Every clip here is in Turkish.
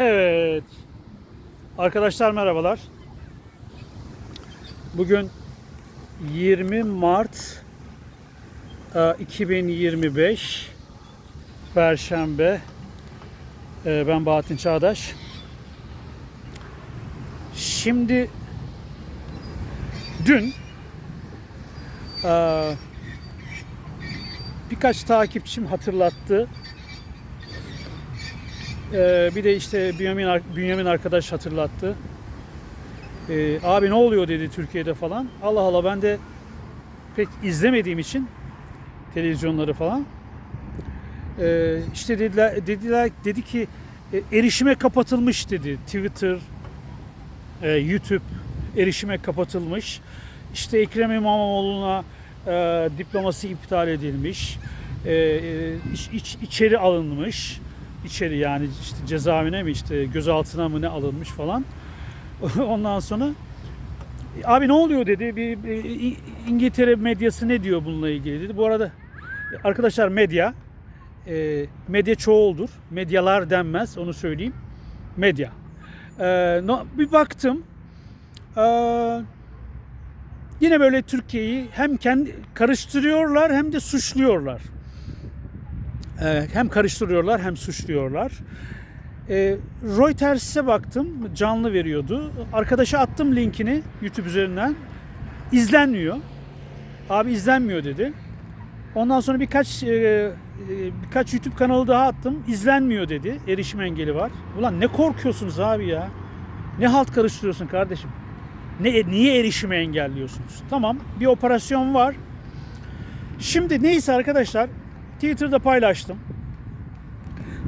Evet. Arkadaşlar merhabalar. Bugün 20 Mart e, 2025 Perşembe. E, Ben Bahattin Çağdaş. Şimdi dün e, birkaç takipçim hatırlattı. Ee, bir de işte Bünyamin, Bünyamin arkadaş hatırlattı. Ee, abi ne oluyor dedi Türkiye'de falan. Allah Allah ben de pek izlemediğim için televizyonları falan. Ee, işte dediler, dediler dedi ki e, erişime kapatılmış dedi Twitter, e, YouTube erişime kapatılmış. İşte Ekrem İmamoğlu'na e, diploması iptal edilmiş. E, e, iç- iç- içeri alınmış içeri yani işte cezaevine mi işte gözaltına mı ne alınmış falan. Ondan sonra abi ne oluyor dedi. Bir, bir İngiltere medyası ne diyor bununla ilgili dedi. Bu arada arkadaşlar medya e, medya çoğuldur. Medyalar denmez onu söyleyeyim. Medya. E, no, bir baktım e, yine böyle Türkiye'yi hem kendi karıştırıyorlar hem de suçluyorlar. Ee, hem karıştırıyorlar hem suçluyorlar. Ee, Reuters'e baktım canlı veriyordu. Arkadaşa attım linkini YouTube üzerinden. İzlenmiyor. Abi izlenmiyor dedi. Ondan sonra birkaç e, e, birkaç YouTube kanalı daha attım. İzlenmiyor dedi. Erişim engeli var. Ulan ne korkuyorsunuz abi ya? Ne halt karıştırıyorsun kardeşim? Ne niye erişimi engelliyorsunuz? Tamam, bir operasyon var. Şimdi neyse arkadaşlar Twitter'da paylaştım.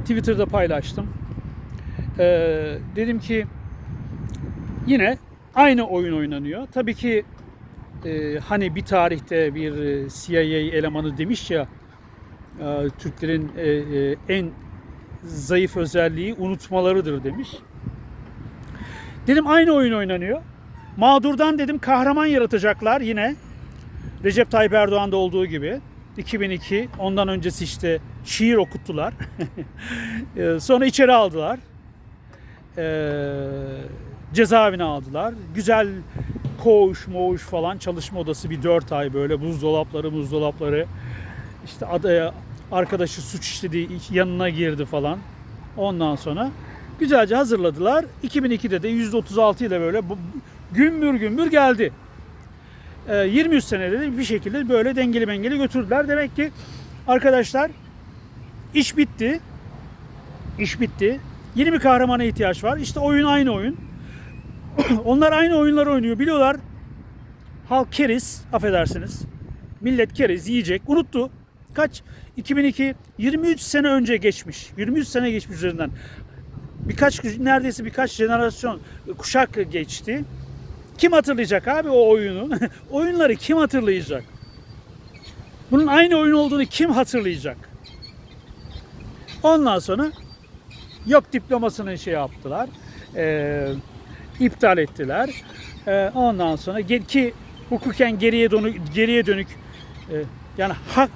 Twitter'da paylaştım. Ee, dedim ki yine aynı oyun oynanıyor. Tabii ki e, hani bir tarihte bir e, CIA elemanı demiş ya e, Türklerin e, e, en zayıf özelliği unutmalarıdır demiş. Dedim aynı oyun oynanıyor. Mağdurdan dedim kahraman yaratacaklar yine. Recep Tayyip Erdoğan'da olduğu gibi. 2002 ondan öncesi işte şiir okuttular. Ee, Sonra içeri aldılar. Ee, cezaevine aldılar. Güzel koğuş moğuş falan çalışma odası bir 4 ay böyle buzdolapları buzdolapları işte adaya arkadaşı suç işlediği yanına girdi falan. Ondan sonra güzelce hazırladılar. 2002'de de %36 ile böyle bu- gümbür gümbür geldi. Ee, 23 senede de bir şekilde böyle dengeli mengeli götürdüler. Demek ki arkadaşlar iş bitti. İş bitti. Yeni bir kahramana ihtiyaç var. İşte oyun aynı oyun. Onlar aynı oyunları oynuyor. Biliyorlar halk keriz, affedersiniz. Millet keriz yiyecek. Unuttu. Kaç? 2002 23 sene önce geçmiş. 23 sene geçmiş üzerinden. Birkaç neredeyse birkaç jenerasyon kuşak geçti. Kim hatırlayacak abi o oyunu? Oyunları kim hatırlayacak? Bunun aynı oyun olduğunu kim hatırlayacak? Ondan sonra yok diplomasını şey yaptılar. eee, iptal ettiler. Eee, ondan sonra ki hukuken geriye dönük, geriye dönük eee, yani hak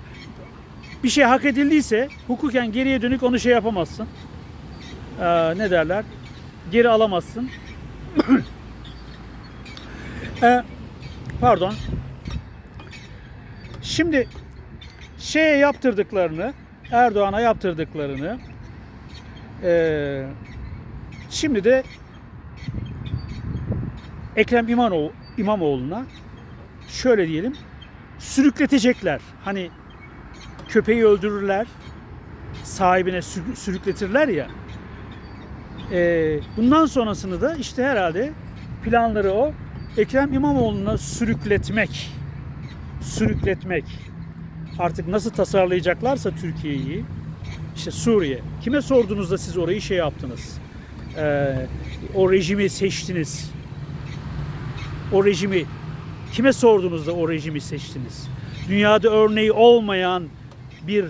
bir şey hak edildiyse hukuken geriye dönük onu şey yapamazsın. Eee, ne derler? Geri alamazsın. Eee, pardon. Şimdi şeye yaptırdıklarını, Erdoğan'a yaptırdıklarını eee, şimdi de Ekrem İmamoğlu, İmamoğlu'na şöyle diyelim sürükletecekler. Hani köpeği öldürürler, sahibine sür- sürükletirler ya. Eee, bundan sonrasını da işte herhalde planları o. Ekrem İmamoğlu'na sürükletmek. Sürükletmek. Artık nasıl tasarlayacaklarsa Türkiye'yi, işte Suriye. Kime sordunuz da siz orayı şey yaptınız? Ee, o rejimi seçtiniz. O rejimi kime sordunuz da o rejimi seçtiniz? Dünyada örneği olmayan bir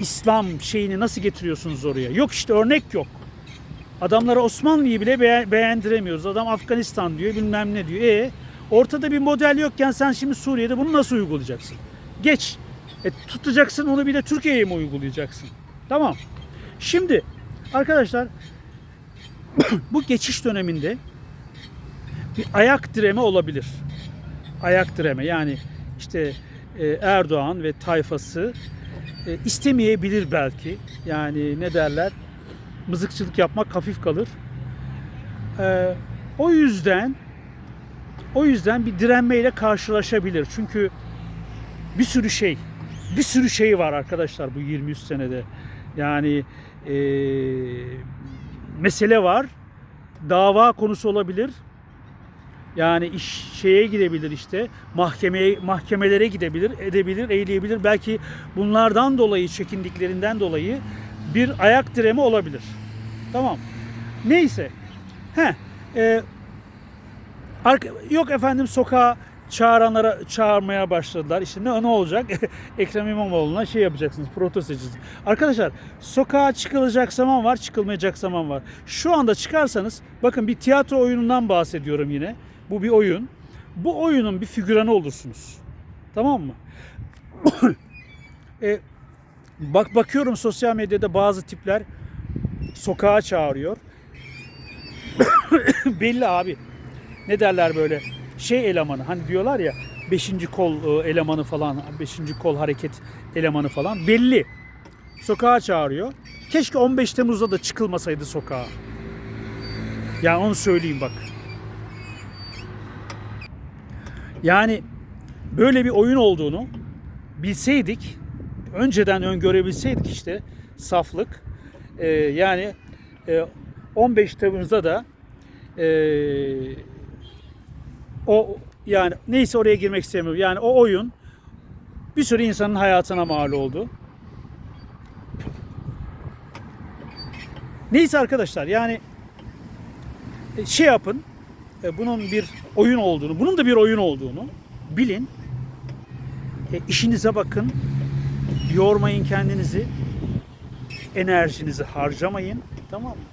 İslam şeyini nasıl getiriyorsunuz oraya? Yok işte örnek yok. Adamlara Osmanlı'yı bile beğen- beğendiremiyoruz. Adam Afganistan diyor bilmem ne diyor. E ortada bir model yokken sen şimdi Suriye'de bunu nasıl uygulayacaksın? Geç. E, tutacaksın onu bir de Türkiye'ye mi uygulayacaksın? Tamam. Şimdi arkadaşlar bu geçiş döneminde bir ayak direme olabilir. Ayak direme yani işte e, Erdoğan ve tayfası e, istemeyebilir belki. Yani ne derler? Mızıkçılık yapmak hafif kalır. E, o yüzden o yüzden bir direnmeyle karşılaşabilir. Çünkü bir sürü şey, bir sürü şey var arkadaşlar bu 23 senede. Yani e, mesele var. Dava konusu olabilir. Yani iş şeye gidebilir işte mahkemeye mahkemelere gidebilir, edebilir, eyleyebilir. Belki bunlardan dolayı çekindiklerinden dolayı bir ayak direme olabilir. Tamam. Neyse. He. E, yok efendim sokağa çağıranlara çağırmaya başladılar. İşte ne, ne olacak? Ekrem İmamoğlu'na şey yapacaksınız, protesto edeceksiniz. Arkadaşlar sokağa çıkılacak zaman var, çıkılmayacak zaman var. Şu anda çıkarsanız bakın bir tiyatro oyunundan bahsediyorum yine. Bu bir oyun. Bu oyunun bir figüranı olursunuz. Tamam mı? e, bak bakıyorum sosyal medyada bazı tipler sokağa çağırıyor. Belli abi. Ne derler böyle? Şey elemanı hani diyorlar ya 5. kol e, elemanı falan 5. kol hareket elemanı falan belli. Sokağa çağırıyor. Keşke 15 Temmuz'da da çıkılmasaydı sokağa. Yani onu söyleyeyim bak. Yani böyle bir oyun olduğunu bilseydik, önceden öngörebilseydik işte saflık. Ee, yani e, 15 Temmuz'da da e, o yani neyse oraya girmek istemiyorum. Yani o oyun bir sürü insanın hayatına mal oldu. Neyse arkadaşlar yani e, şey yapın. e, Bunun bir oyun olduğunu, bunun da bir oyun olduğunu bilin. E, işinize bakın. Yormayın kendinizi. Enerjinizi harcamayın. Tamam mı?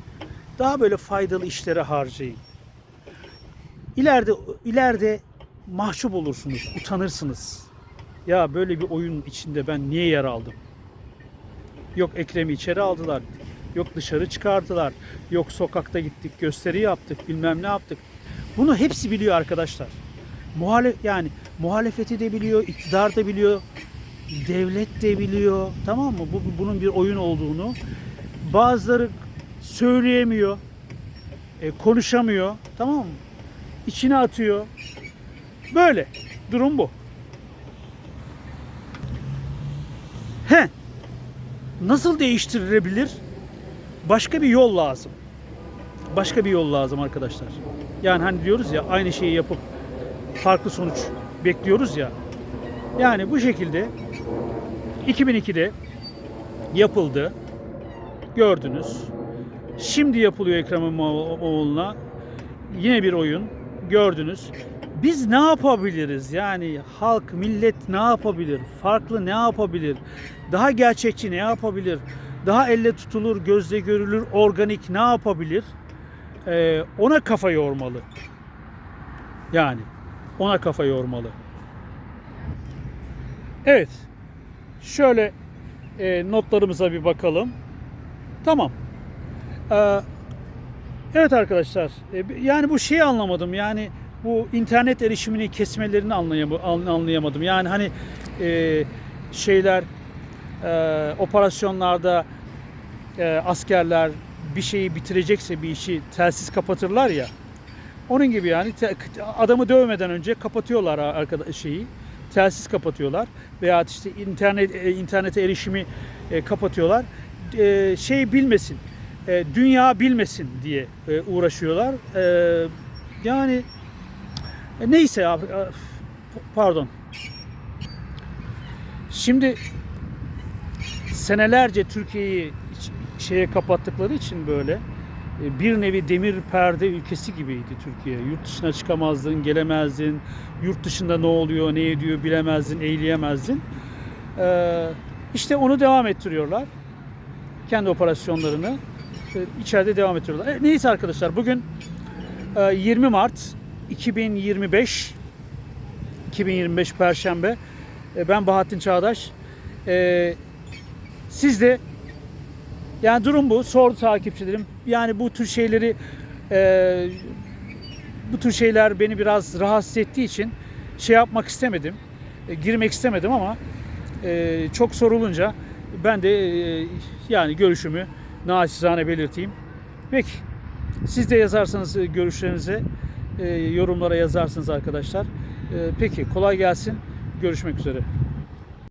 Daha böyle faydalı işlere harcayın. İleride ileride mahcup olursunuz, utanırsınız. Ya böyle bir oyun içinde ben niye yer aldım? Yok Ekrem'i içeri aldılar. Yok dışarı çıkardılar. Yok sokakta gittik, gösteri yaptık, bilmem ne yaptık. Bunu hepsi biliyor arkadaşlar. Muhalef yani muhalefeti de biliyor, iktidar da biliyor, devlet de biliyor. Tamam mı? Bu bunun bir oyun olduğunu. Bazıları söyleyemiyor, e, konuşamıyor. Tamam mı? içine atıyor. Böyle. Durum bu. He. Nasıl değiştirilebilir? Başka bir yol lazım. Başka bir yol lazım arkadaşlar. Yani hani diyoruz ya aynı şeyi yapıp farklı sonuç bekliyoruz ya. Yani bu şekilde 2002'de yapıldı. Gördünüz. Şimdi yapılıyor Ekrem İmamoğlu'na. Yine bir oyun gördünüz. Biz ne yapabiliriz? Yani halk, millet ne yapabilir? Farklı ne yapabilir? Daha gerçekçi ne yapabilir? Daha elle tutulur, gözle görülür, organik ne yapabilir? Ee, ona kafa yormalı. Yani ona kafa yormalı. Evet. Şöyle e, notlarımıza bir bakalım. Tamam. Ee, Evet arkadaşlar, e, yani bu şeyi anlamadım. Yani bu internet erişimini kesmelerini anlayam- anlayamadım. Yani hani e, şeyler e, operasyonlarda e, askerler bir şeyi bitirecekse bir işi telsiz kapatırlar ya. Onun gibi yani te- adamı dövmeden önce kapatıyorlar arkadaş şeyi. Telsiz kapatıyorlar veya işte internet e, internete erişimi e, kapatıyorlar. E, şey bilmesin dünya bilmesin diye uğraşıyorlar. Yani neyse e, pardon. Şimdi senelerce Türkiye'yi şeye kapattıkları için böyle bir nevi demir perde ülkesi gibiydi Türkiye. Yurt dışına çıkamazdın, gelemezdin. Yurt dışında ne oluyor, ne ediyor bilemezdin, eğleyemezdin. Ee, işte onu devam ettiriyorlar. Kendi operasyonlarını e, içeride devam ettiriyorlar. E, neyse arkadaşlar bugün e, 20 Mart 2025 2025 Perşembe. E, ben Bahattin Çağdaş. E, siz de Yani durum bu. Sordu takipçilerim. Yani bu tür şeyleri e, bu tür şeyler beni biraz rahatsız ettiği için şey yapmak istemedim. E, girmek istemedim ama e, çok sorulunca ben de e, yani görüşümü naçizane belirteyim. Peki siz de yazarsanız görüşlerinizi e, yorumlara yazarsınız arkadaşlar. E, peki kolay gelsin. Görüşmek üzere.